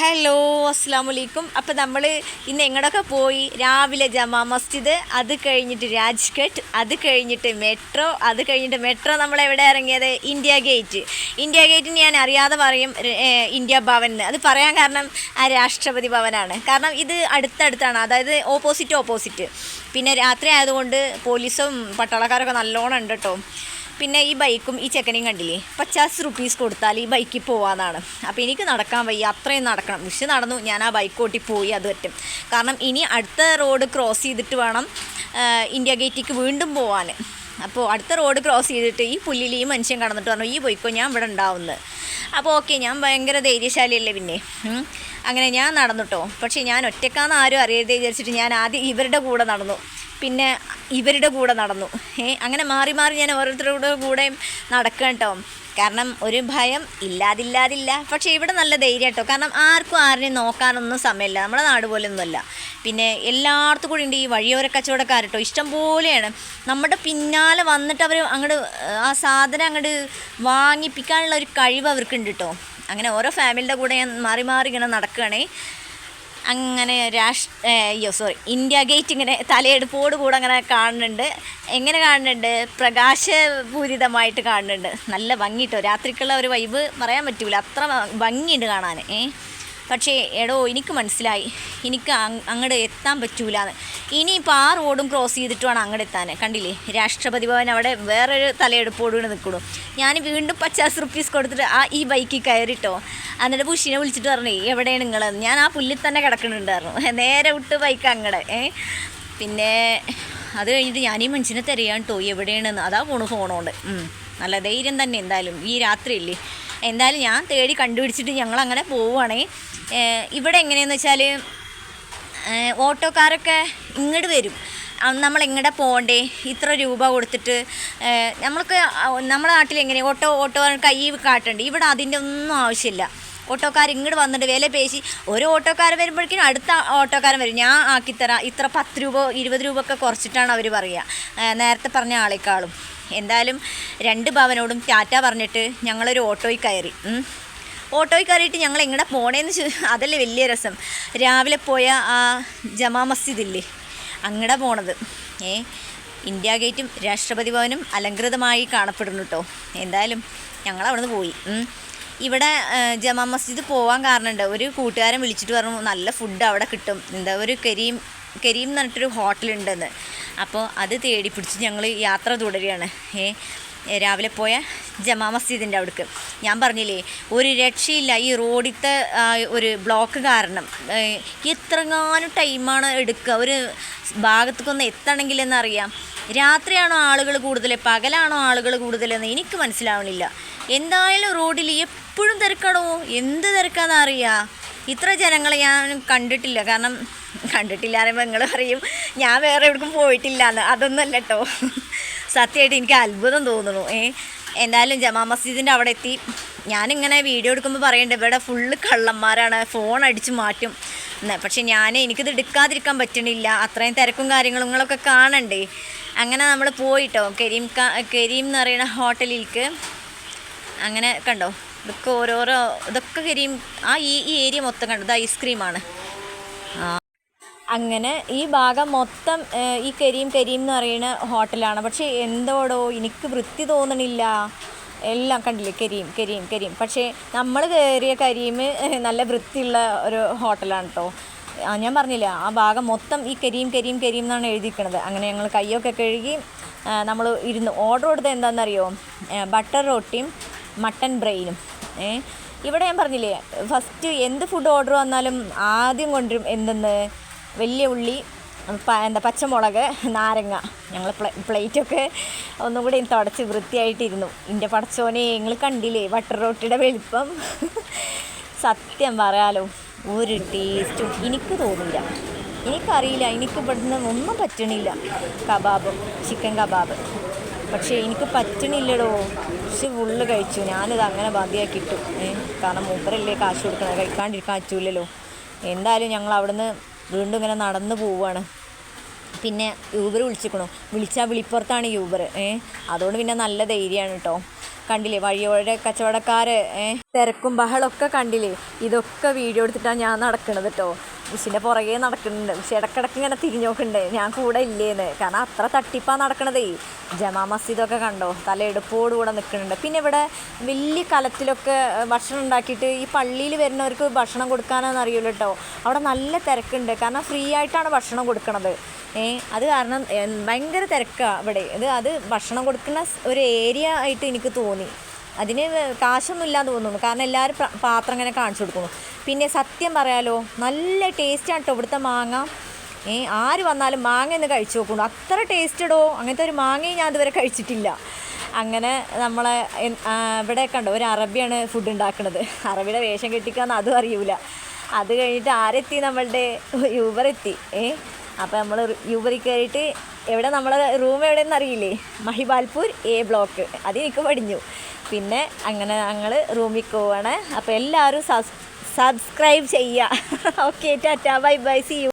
Hello അസ്സാം വലൈക്കും അപ്പോൾ നമ്മൾ ഇന്ന് എങ്ങടൊക്കെ പോയി? രാവിലെ ജമാ മസ്ജിദ് അത് കഴിഞ്ഞിട്ട് രാജ്ഘട്ട് അത് കഴിഞ്ഞിട്ട് മെട്രോ അത് കഴിഞ്ഞിട്ട് മെട്രോ നമ്മൾ എവിടെ ഇറങ്ങിയത്? India gate. ഇന്ത്യ ഗേറ്റിന് ഞാൻ അറിയാതെ പറയും ഇന്ത്യ ഭവൻ എന്ന്. അത് പറയാൻ കാരണം ആ രാഷ്ട്രപതി ഭവനാണ്. കാരണം ഇത് അടുത്തടുത്താണ്. അതായത് ഓപ്പോസിറ്റ് ഓപ്പോസിറ്റ്. പിന്നെ രാത്രി ആയതുകൊണ്ട് പോലീസും പട്ടാളക്കാരൊക്കെ നല്ലോണം ഉണ്ട് കേട്ടോ പിന്നെ ഈ ബൈക്കും ഈ ചെക്കനെയും കണ്ടില്ലേ? പച്ചാസ് റുപ്പീസ് കൊടുത്താൽ ഈ ബൈക്കിൽ പോവാന്നാണ്. അപ്പോൾ എനിക്ക് നടക്കാൻ വയ്യ അത്രയും നടക്കണം. വിഷ് നടന്നു ഞാൻ ആ ബൈക്ക് ഓട്ടി പോയി അത് പറ്റും. കാരണം ഇനി അടുത്ത റോഡ് ക്രോസ് ചെയ്തിട്ട് വേണം ഇന്ത്യ ഗേറ്റിക്ക് വീണ്ടും പോവാൻ. അപ്പോൾ അടുത്ത റോഡ് ക്രോസ് ചെയ്തിട്ട് ഈ പുല്ലിൽ ഈ മനുഷ്യൻ കടന്നിട്ട് പറഞ്ഞു ഈ പോയിക്കോ ഞാൻ ഇവിടെ ഉണ്ടാവുന്നത്. അപ്പോൾ ഓക്കെ ഞാൻ ഭയങ്കര ധൈര്യശാലിയല്ലേ പിന്നെ? അങ്ങനെ ഞാൻ നടന്നുട്ടോ പക്ഷേ ഞാൻ ഒറ്റക്കാന്ന് ആരും അറിയരുതേ വിചാരിച്ചിട്ട് ഞാൻ ആദ്യം ഇവരുടെ കൂടെ നടന്നു. പിന്നെ ഇവരുടെ കൂടെ നടന്നു. ഏ അങ്ങനെ മാറി മാറി ഞാൻ ഓരോരുത്തരുടെ കൂടെയും നടക്കുക കേട്ടോ കാരണം ഒരു ഭയം ഇല്ലാതില്ലാതില്ല. പക്ഷേ ഇവിടെ നല്ല ധൈര്യം കേട്ടോ കാരണം ആർക്കും ആരെയും നോക്കാനൊന്നും സമയമില്ല. നമ്മുടെ നാട് പോലെയൊന്നുമല്ല. പിന്നെ എല്ലായിടത്തും കൂടി ഉണ്ട് ഈ വഴിയോര കച്ചവടക്കാർ കേട്ടോ ഇഷ്ടം പോലെയാണ്. നമ്മുടെ പിന്നാലെ വന്നിട്ട് അവർ അങ്ങോട്ട് ആ സാധനം അങ്ങോട്ട് വാങ്ങിപ്പിക്കാനുള്ള ഒരു കഴിവ് അവർക്കുണ്ട് കേട്ടോ അങ്ങനെ ഓരോ ഫാമിലിയുടെ കൂടെ ഞാൻ മാറി മാറി ഇങ്ങനെ നടക്കുകയാണേ. അങ്ങനെ രാഷ്ട്ര അയ്യോ സോറി ഇന്ത്യ ഗേറ്റ് ഇങ്ങനെ തലയെടുപ്പോട് കൂടെ അങ്ങനെ കാണുന്നുണ്ട്. എങ്ങനെ കാണുന്നുണ്ട്? പ്രകാശപൂരിതമായിട്ട് കാണുന്നുണ്ട്. നല്ല ഭംഗിട്ടോ? രാത്രിക്കുള്ള ഒരു വൈബ് പറയാൻ പറ്റൂല. അത്ര ഭംഗിയുണ്ട് കാണാൻ. ഏ? പക്ഷേ എടോ എനിക്ക് മനസ്സിലായി. എനിക്ക് അങ്ങോട്ട് എത്താൻ പറ്റൂലെന്ന്. ഇനിയിപ്പോൾ ആ റോഡും ക്രോസ് ചെയ്തിട്ട് വേണം അങ്ങോട്ട് എത്താൻ കണ്ടില്ലേ? രാഷ്ട്രപതി ഭവൻ അവിടെ വേറൊരു തലയെടുപ്പോടുകൂടി നിൽക്കണു ഞാൻ വീണ്ടും പച്ചാസ് റുപ്പീസ് കൊടുത്തിട്ട് ആ ഈ ബൈക്കിൽ കയറിട്ടോ. എന്നിട്ട് പുഷിനെ വിളിച്ചിട്ട് പറഞ്ഞു എവിടെയാണ് നിങ്ങൾ ഞാൻ ആ പുല്ലിൽ തന്നെ കിടക്കുന്നുണ്ടായിരുന്നു. നേരെ വിട്ട് ബൈക്ക് അങ്ങടെ. പിന്നെ അത് കഴിഞ്ഞിട്ട് ഞാൻ ഈ മനുഷ്യനെ തിരയാൻ കേട്ടോ എവിടെയാണെന്ന്. അതാ പോണു ഫോണോണ്ട് നല്ല ധൈര്യം തന്നെ എന്തായാലും. ഈ രാത്രിയില്ലേ? എന്തായാലും ഞാൻ തേടി കണ്ടുപിടിച്ചിട്ട് ഞങ്ങൾ അങ്ങനെ പോവുകയാണേ ഇവിടെ എങ്ങനെയെന്ന് വെച്ചാൽ ഓട്ടോക്കാരൊക്കെ ഇങ്ങോട്ട് വരും. നമ്മൾ എങ്ങടെ പോകണ്ടേ? ഇത്ര രൂപ കൊടുത്തിട്ട് നമ്മൾക്ക് നമ്മുടെ നാട്ടിൽ എങ്ങനെ ഓട്ടോ ഓട്ടോ കൈ കാട്ടണ്ടേ? ഇവിടെ അതിന്റെ ഒന്നും ആവശ്യമില്ല. ഓട്ടോക്കാർ ഇങ്ങോട്ട് വന്നിട്ട് വില പേശി ഒരു ഓട്ടോക്കാരൻ വരുമ്പോഴേക്കും അടുത്ത ഓട്ടോക്കാരൻ വരും. ഞാൻ ആക്കിത്തരാം. ഇത്ര പത്ത് രൂപ ഇരുപത് രൂപ ഒക്കെ കുറച്ചിട്ടാണ് അവർ പറയുക. നേരത്തെ പറഞ്ഞ ആളെക്കാളും. എന്തായാലും രണ്ട് ഭവനോടും ടാറ്റ പറഞ്ഞിട്ട് ഞങ്ങളൊരു ഓട്ടോയിൽ കയറി ഓട്ടോയിൽ കയറിയിട്ട് ഞങ്ങൾ എങ്ങനെ പോണേന്ന് ചോ അതല്ലേ വലിയ രസം. രാവിലെ പോയ ആ ജമാ മസ്ജിദില്ലേ അങ്ങടെ പോണത്. ഏ ഇന്ത്യ ഗേറ്റും രാഷ്ട്രപതി ഭവനും അലങ്കൃതമായി കാണപ്പെടുന്നു കേട്ടോ എന്തായാലും ഞങ്ങൾ അവിടെ നിന്ന് പോയി ഇവിടെ ജമാ മസ്ജിദ് പോകാൻ കാരണമുണ്ട് ഒരു കൂട്ടുകാരൻ വിളിച്ചിട്ട് പറഞ്ഞു നല്ല ഫുഡ് അവിടെ കിട്ടും. എന്താ ഒരു കരീം കരീം എന്ന് പറഞ്ഞിട്ടൊരു ഹോട്ടലുണ്ടെന്ന് അപ്പോൾ അത് തേടി പിടിച്ച് ഞങ്ങൾ യാത്ര തുടരുകയാണ്. ഏ രാവിലെ പോയ ജമാ മസ്ജിദിന്റെ അവിടേക്ക്. ഞാൻ പറഞ്ഞില്ലേ ഒരു രക്ഷയില്ല ഈ റോഡിത്തെ ഒരു ബ്ലോക്ക് കാരണം. എത്രങ്ങാനും ടൈമാണ് എടുക്കുക. ഒരു ഭാഗത്തേക്കൊന്ന് എത്തണമെങ്കിലെന്നറിയാം രാത്രിയാണോ ആളുകൾ കൂടുതൽ പകലാണോ ആളുകൾ കൂടുതലെന്ന് എനിക്ക് മനസ്സിലാവണില്ല. എന്തായാലും റോഡിൽ എപ്പോഴും തിരക്കണോ? എന്ത് തിരക്കാന്നറിയാം ഇത്ര ജനങ്ങളെ ഞാൻ കണ്ടിട്ടില്ല. കാരണം കണ്ടിട്ടില്ല പറയുമ്പോൾ നിങ്ങൾ പറയും. ഞാൻ വേറെ എവിടേക്കും പോയിട്ടില്ല എന്ന്. അതൊന്നല്ല കേട്ടോ. സത്യമായിട്ട് എനിക്ക് അത്ഭുതം തോന്നുന്നു. ഏ എന്തായാലും ജമാ മസ്ജിദിന്റെ അവിടെ എത്തി. ഞാനിങ്ങനെ വീഡിയോ എടുക്കുമ്പോൾ പറയണ്ട ഇവിടെ ഫുള്ള് കള്ളന്മാരാണ്. ഫോൺ അടിച്ച് മാറ്റും. പക്ഷെ ഞാൻ എനിക്കിത് എടുക്കാതിരിക്കാൻ പറ്റണില്ല. അത്രയും തിരക്കും കാര്യങ്ങളും നിങ്ങളൊക്കെ കാണണ്ടേ. അങ്ങനെ നമ്മൾ പോയിട്ടോ. കരീം കരീം എന്ന് പറയുന്ന ഹോട്ടലിലേക്ക് അങ്ങനെ കണ്ടോ? ഇതൊക്കെ ഓരോരോ ഇതൊക്കെ കരീം ആ ഈ ഈ ഏരിയ മൊത്തം കണ്ടോ? ഇത് ഐസ്ക്രീമാണ്. അങ്ങനെ ഈ ഭാഗം മൊത്തം ഈ കരീം കരീം എന്ന് പറയുന്ന ഹോട്ടലാണ്. പക്ഷേ എന്തോടോ എനിക്ക് വൃത്തി തോന്നണില്ല. എല്ലാം കണ്ടില്ലേ കരീം കരീം കരീം പക്ഷേ നമ്മൾ കയറിയ കരീം നല്ല വൃത്തിയുള്ള ഒരു ഹോട്ടലാണ് കേട്ടോ ഞാൻ പറഞ്ഞില്ല ആ ഭാഗം മൊത്തം ഈ കരീം കരീം കരീം എന്നാണ് എഴുതിയിരിക്കുന്നത് അങ്ങനെ ഞങ്ങൾ കയ്യൊക്കെ കഴുകി നമ്മൾ ഇരുന്ന് ഓർഡർ കൊടുത്തത് എന്താണെന്നറിയോ? ബട്ടർ റോട്ടിയും മട്ടൻ ബ്രെയിനും ഇവിടെ ഞാൻ പറഞ്ഞില്ലേ ഫസ്റ്റ് എന്ത് ഫുഡ് ഓർഡർ വന്നാലും ആദ്യം കൊണ്ടുവരും എന്തെന്ന്? വലിയ ഉള്ളി എന്താ പച്ചമുളക് നാരങ്ങ ഞങ്ങൾ പ്ലേ പ്ലേറ്റൊക്കെ ഒന്നും കൂടി തുടച്ച് വൃത്തിയായിട്ടിരുന്നു. എന്റെ പടച്ചോനെ നിങ്ങൾ കണ്ടില്ലേ? ബട്ടർ റോട്ടിയുടെ വലിപ്പം. സത്യം പറയാലോ ഒരു ടേസ്റ്റും എനിക്ക് തോന്നില്ല എനിക്കറിയില്ല എനിക്ക് ഇവിടുന്ന് ഒന്നും പറ്റണില്ല. Kebab chicken kebab. പക്ഷേ എനിക്ക് പറ്റണില്ലടോ. പക്ഷെ ഫുള്ള് കഴിച്ചു. ഞാനിത് അങ്ങനെ മതിയാക്കി കിട്ടും കാരണം മൂപ്പരല്ലേ കാശ് കൊടുക്കണത്? കഴിക്കാണ്ടിരിക്കാൻ പറ്റൂലല്ലോ. എന്തായാലും ഞങ്ങൾ അവിടുന്ന് വീണ്ടും ഇങ്ങനെ നടന്നു പോവുകയാണ്. പിന്നെ യൂബർ വിളിച്ചിക്കണു വിളിച്ചാൽ വിളിപ്പുറത്താണ് യൂബർ. ഏ അതുകൊണ്ട് പിന്നെ നല്ല ധൈര്യമാണ് കേട്ടോ. കണ്ടില്ലേ വഴിയോടെ കച്ചവടക്കാർ തിരക്കും ബഹളമൊക്കെ കണ്ടില്ലേ? ഇതൊക്കെ വീഡിയോ എടുത്തിട്ടാണ് ഞാൻ നടക്കുന്നത് കേട്ടോ. ഉഷിന്റെ പുറകെ നടക്കുന്നുണ്ട്. പക്ഷെ ഇടക്കിടക്ക് ഇങ്ങനെ തിരിഞ്ഞു നോക്കുന്നുണ്ട്. ഞാൻ കൂടെ ഇല്ലേന്ന്. കാരണം അത്ര തട്ടിപ്പാ നടക്കണതേ. ജമാ മസ്ജിദൊക്കെ കണ്ടോ? തലയെടുപ്പോട് കൂടെ നിൽക്കുന്നുണ്ട് പിന്നെ ഇവിടെ വലിയ കലത്തിലൊക്കെ ഭക്ഷണം ഉണ്ടാക്കിയിട്ട് ഈ പള്ളിയിൽ വരുന്നവർക്ക് ഭക്ഷണം കൊടുക്കാനൊന്നും അറിയില്ല കേട്ടോ അവിടെ നല്ല തിരക്കുണ്ട്. കാരണം ഫ്രീ ആയിട്ടാണ് ഭക്ഷണം കൊടുക്കണത്. ഏ അത് കാരണം ഭയങ്കര തിരക്കാണ് ഇവിടെ. ഇത് അത് ഭക്ഷണം കൊടുക്കുന്ന ഒരു ഏരിയ ആയിട്ട് എനിക്ക് തോന്നി. അതിന് കാശൊന്നും ഇല്ലാന്ന് തോന്നുന്നു. കാരണം എല്ലാവരും പാത്രം ഇങ്ങനെ കാണിച്ചു കൊടുക്കുന്നു. പിന്നെ സത്യം പറയാലോ നല്ല ടേസ്റ്റാണ് കേട്ടോ ഇവിടുത്തെ മാങ്ങ. ഏ ആര് വന്നാലും മാങ്ങ ഒന്ന് കഴിച്ചു നോക്കുന്നു അത്ര ടേസ്റ്റ് ഇടോ അങ്ങനത്തെ ഒരു മാങ്ങയും ഞാൻ ഇതുവരെ കഴിച്ചിട്ടില്ല. അങ്ങനെ നമ്മളെ ഇവിടെ കണ്ടോ ഒരു അറബിയാണ് ഫുഡ് ഉണ്ടാക്കുന്നത് അറബിയുടെ വേഷം കെട്ടിക്കാന്ന് അതും അറിയൂല. അത് കഴിഞ്ഞിട്ട് ആരെത്തി? നമ്മളുടെ യൂബർ എത്തി. ഏ അപ്പോൾ നമ്മൾ യൂബറിൽ കയറിയിട്ട് എവിടെ നമ്മളെ റൂം എവിടെയെന്ന് അറിയില്ലേ? മഹിബാൽപൂർ എ ബ്ലോക്ക് അത് എനിക്ക് പഠിഞ്ഞു. പിന്നെ അങ്ങനെ ഞങ്ങൾ റൂമിൽ പോവാണ്. അപ്പോൾ എല്ലാവരും സബ്സ്ക്രൈബ് ചെയ്യുക okay tata. Bye bye see you